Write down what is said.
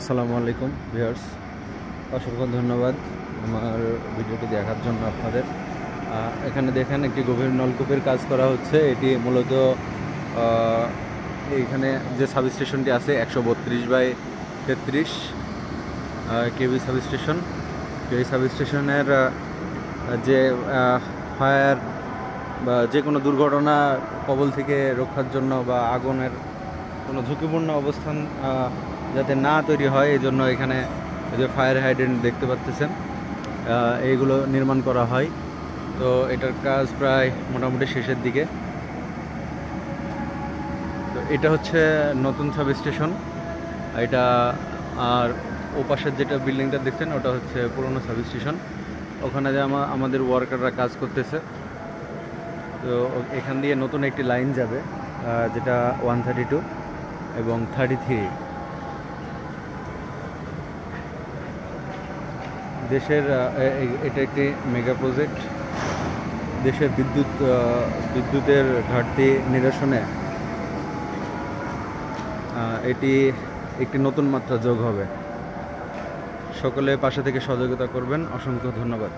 আসসালামু আলাইকুম, ভিউয়ার্স। অসংখ্য ধন্যবাদ আমার ভিডিওটি দেখার জন্য আপনাদের। এখানে দেখেন একটি গভীর নলকূপের কাজ করা হচ্ছে। এটি মূলত এইখানে যে সাবস্টেশনটি আছে, একশো বত্রিশ বাই তেত্রিশ কেবি সাবস্টেশন। কেবি সাবস্টেশনের যে ফায়ার বা যে কোনো দুর্ঘটনা কবল থেকে রক্ষার জন্য বা আগুনের কোনো ঝুঁকিপূর্ণ অবস্থান যাতে না তৈরি হয় এই জন্য এখানে যে ফায়ার হাইড্রেন্ট দেখতে পাচ্ছেন এইগুলো নির্মাণ করা হয়। তো এটার কাজ প্রায় মোটামুটি শেষের দিকে। তো এটা হচ্ছে নতুন সাব স্টেশন। এটা আর ওপাশের যেটা বিল্ডিংটা দেখছেন, ওটা হচ্ছে পুরনো সাব স্টেশন। ওখানে যে আমা- আমাদের ওয়ার্কাররা কাজ করতেছে। তো এখান দিয়ে নতুন একটি লাইন যাবে যেটা ওয়ান থার্টি টু এবং থার্টি থ্রি দেশের এটা একটি মেগা প্রজেক্ট দেশের বিদ্যুৎ বিদ্যুতের ঘাটতি নিরসনে এটি একটি নতুন মাত্রা যোগ হবে। সকলে পাশে থেকে সহযোগিতা করবেন। অসংখ্য ধন্যবাদ।